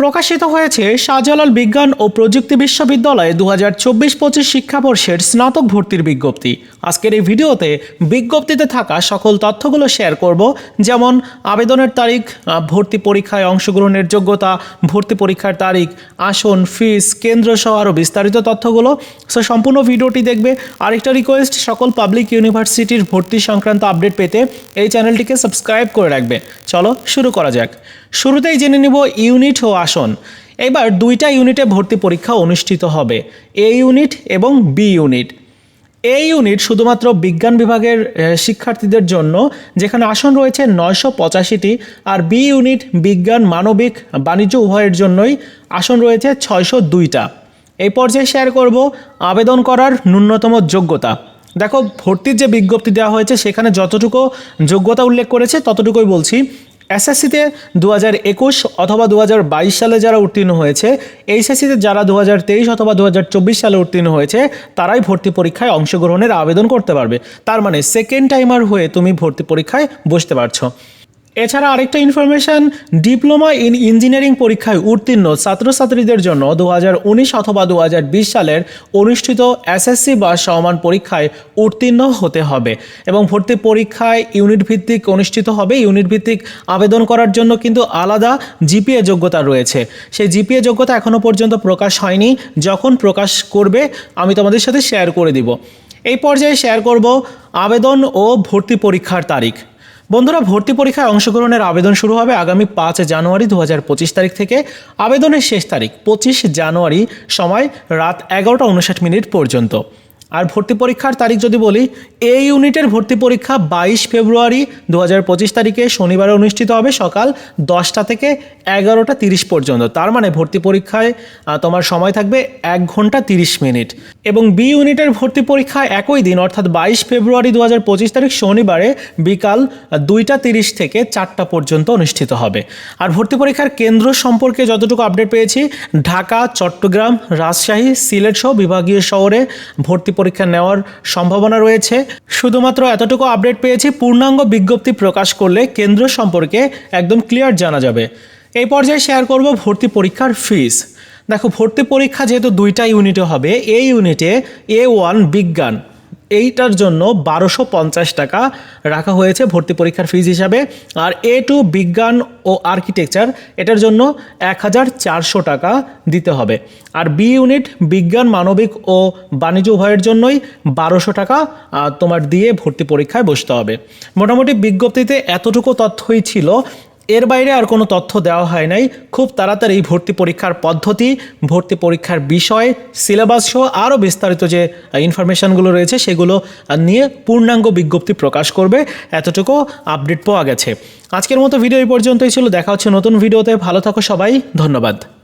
প্রকাশিত হয়েছে শাহজালাল বিজ্ঞান ও প্রযুক্তি বিশ্ববিদ্যালয়ে দু হাজার চব্বিশ পঁচিশ শিক্ষাবর্ষের স্নাতক ভর্তির বিজ্ঞপ্তি। আজকের এই ভিডিওতে বিজ্ঞপ্তিতে থাকা সকল তথ্যগুলো শেয়ার করব, যেমন আবেদনের তারিখ, ভর্তি পরীক্ষায় অংশগ্রহণের যোগ্যতা, ভর্তি পরীক্ষার তারিখ, আসন, ফিস কেন্দ্র সহ আরও বিস্তারিত তথ্যগুলো। সো সম্পূর্ণ ভিডিওটি দেখবে। আরেকটা রিকোয়েস্ট সকল পাবলিক ইউনিভার্সিটির ভর্তি সংক্রান্ত আপডেট পেতে এই চ্যানেলটিকে সাবস্ক্রাইব করে রাখবে। চলো শুরু করা যাক। শুরুতেই জেনে নিব ইউনিট ও আসন। এবার দুইটা ইউনিটে ভর্তি পরীক্ষা অনুষ্ঠিত হবে, এ ইউনিট এবং বি ইউনিট। এ ইউনিট শুধুমাত্র বিজ্ঞান বিভাগের শিক্ষার্থীদের জন্য, যেখানে আসন রয়েছে নয়শো পঁচাশিটি, আর বি ইউনিট বিজ্ঞান, মানবিক, বাণিজ্য উভয়ের জন্যই আসন রয়েছে ছয়শো দুইটা। এই পর্যায়ে শেয়ার করব আবেদন করার ন্যূনতম যোগ্যতা। দেখো, ভর্তির যে বিজ্ঞপ্তি দেওয়া হয়েছে, সেখানে যতটুকু যোগ্যতা উল্লেখ করেছে, ততটুকুই বলছি। এসএসসিতে দু হাজার একুশ অথবা দু হাজার বাইশ সালে যারা উত্তীর্ণ হয়েছে, এইচএসসিতে যারা দু হাজার তেইশ অথবা দু হাজার চব্বিশ সালে উত্তীর্ণ হয়েছে, তারাই ভর্তি পরীক্ষায় অংশগ্রহণের আবেদন করতে পারবে। তার মানে সেকেন্ড টাইমার হয়ে তুমি ভর্তি পরীক্ষায় বসতে পারছ। এছাড়া আরেকটা ইনফরমেশন ডিপ্লোমা ইন ইঞ্জিনিয়ারিং পরীক্ষায় উত্তীর্ণ ছাত্রছাত্রীদের জন্য দু হাজার উনিশ অথবা দু হাজার বিশ সালের অনুষ্ঠিত এসএসসি বা সমান পরীক্ষায় উত্তীর্ণ হতে হবে এবং ভর্তি পরীক্ষায় ইউনিট ভিত্তিক অনুষ্ঠিত হবে। ইউনিট ভিত্তিক আবেদন করার জন্য কিন্তু আলাদা জিপিএ যোগ্যতা রয়েছে। সেই জিপিএ যোগ্যতা এখনও পর্যন্ত প্রকাশ হয়নি। যখন প্রকাশ করবে, আমি তোমাদের সাথে শেয়ার করে দিব। এই পর্যায়ে শেয়ার করব আবেদন ও ভর্তি পরীক্ষার তারিখ। বন্ধুরা, ভর্তি পরীক্ষায় অংশগ্রহণের আবেদন শুরু হবে আগামী পাঁচ জানুয়ারি দু হাজার পঁচিশ তারিখ থেকে। আবেদনের শেষ তারিখ পঁচিশ জানুয়ারি সময় রাত এগারোটা উনষাট মিনিট পর্যন্ত। আর ভর্তি পরীক্ষার তারিখ যদি বলি, এই ইউনিটের ভর্তি পরীক্ষা বাইশ ফেব্রুয়ারি দু হাজার পঁচিশ তারিখে শনিবারে অনুষ্ঠিত হবে সকাল দশটা থেকে এগারোটা তিরিশ পর্যন্ত। তার মানে ভর্তি পরীক্ষায় তোমার সময় থাকবে এক ঘণ্টা তিরিশ মিনিট। এবং বি ইউনিটের ভর্তি পরীক্ষা একই দিন, অর্থাৎ বাইশ ফেব্রুয়ারি দু হাজার পঁচিশ তারিখ শনিবারে বিকাল দুইটা তিরিশ থেকে চারটা পর্যন্ত অনুষ্ঠিত হবে। আর ভর্তি পরীক্ষার কেন্দ্র সম্পর্কে যতটুকু আপডেট পেয়েছি, ঢাকা, চট্টগ্রাম, রাজশাহী, সিলেট সহ বিভাগীয় শহরে ভর্তি পরীক্ষা নেওয়ার সম্ভাবনা রয়েছে। শুধুমাত্র এতটুকু আপডেট পেয়েছি, পূর্ণাঙ্গ বিজ্ঞপ্তি প্রকাশ করলে কেন্দ্র সম্পর্কে একদম ক্লিয়ার জানা যাবে। এই পর্যায়ে শেয়ার করব ভর্তি পরীক্ষার ফিস দেখো, ভর্তি পরীক্ষা যেহেতু দুইটা ইউনিটে হবে, এই ইউনিটে এ ওয়ান বিজ্ঞান এইটার জন্য বারোশো পঞ্চাশ টাকা রাখা হয়েছে ভর্তি পরীক্ষার ফিজ হিসাবে। আর এ টু বিজ্ঞান ও আর্কিটেকচার এটার জন্য এক হাজার চারশো টাকা দিতে হবে। আর বি ইউনিট বিজ্ঞান, মানবিক ও বাণিজ্য উভয়ের জন্যই বারোশো টাকা তোমার দিয়ে ভর্তি পরীক্ষায় বসতে হবে। মোটামুটি বিজ্ঞপ্তিতে এতটুকু তথ্যই ছিল। এর বাইরে আর কোনো তথ্য দেওয়া হয় নাই। খুব তাড়াতাড়ি ভর্তি পরীক্ষার পদ্ধতি, ভর্তি পরীক্ষার বিষয়, সিলেবাস সহ আরও বিস্তারিত যে ইনফরমেশানগুলো রয়েছে সেগুলো নিয়ে পূর্ণাঙ্গ বিজ্ঞপ্তি প্রকাশ করবে। এতটুকু আপডেট পাওয়া গেছে। আজকের মতো ভিডিও এই পর্যন্তই ছিল। দেখা হচ্ছে নতুন ভিডিওতে। ভালো থাকো সবাই। ধন্যবাদ।